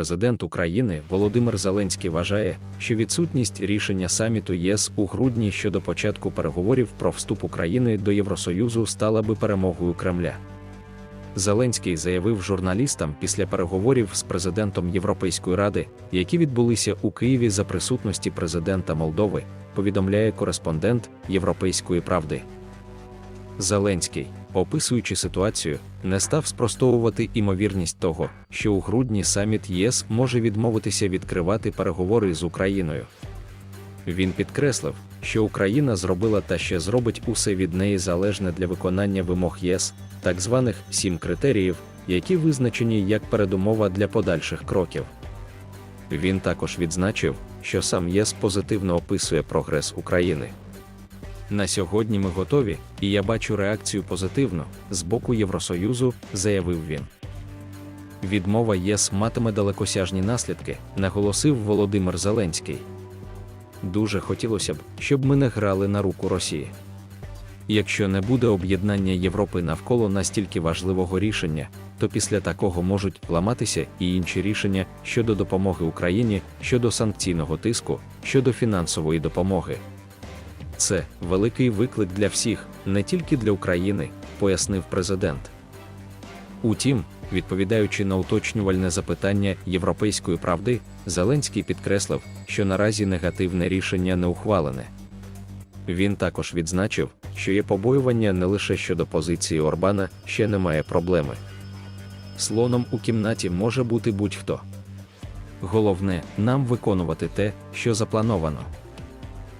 Президент України Володимир Зеленський вважає, що відсутність рішення саміту ЄС у грудні щодо початку переговорів про вступ України до Євросоюзу стала би перемогою Кремля. Зеленський заявив журналістам після переговорів з президентом Європейської ради, які відбулися у Києві за присутності президента Молдови, повідомляє кореспондент Європейської правди. Зеленський, описуючи ситуацію, не став спростовувати імовірність того, що у грудні саміт ЄС може відмовитися відкривати переговори з Україною. Він підкреслив, що Україна зробила та ще зробить усе від неї залежне для виконання вимог ЄС, так званих сім критеріїв, які визначені як передумова для подальших кроків. Він також відзначив, що сам ЄС позитивно описує прогрес України. На сьогодні ми готові, і я бачу реакцію позитивну з боку Євросоюзу, заявив він. Відмова ЄС матиме далекосяжні наслідки, наголосив Володимир Зеленський. Дуже хотілося б, щоб ми не грали на руку Росії. Якщо не буде об'єднання Європи навколо настільки важливого рішення, то після такого можуть ламатися і інші рішення щодо допомоги Україні, щодо санкційного тиску, щодо фінансової допомоги. Це великий виклик для всіх, не тільки для України, пояснив президент. Утім, відповідаючи на уточнювальне запитання Європейської правди, Зеленський підкреслив, що наразі негативне рішення не ухвалене. Він також відзначив, що є побоювання не лише щодо позиції Орбана, ще немає проблеми. Слоном у кімнаті може бути будь-хто. Головне, нам виконувати те, що заплановано.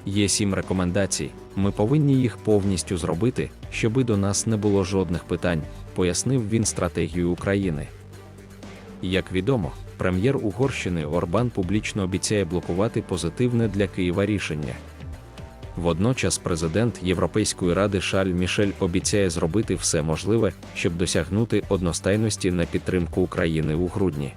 Є сім рекомендацій, ми повинні їх повністю зробити, щоби до нас не було жодних питань, пояснив він стратегію України. Як відомо, прем'єр Угорщини Орбан публічно обіцяє блокувати позитивне для Києва рішення. Водночас президент Європейської ради Шаль Мішель обіцяє зробити все можливе, щоб досягнути одностайності на підтримку України у грудні.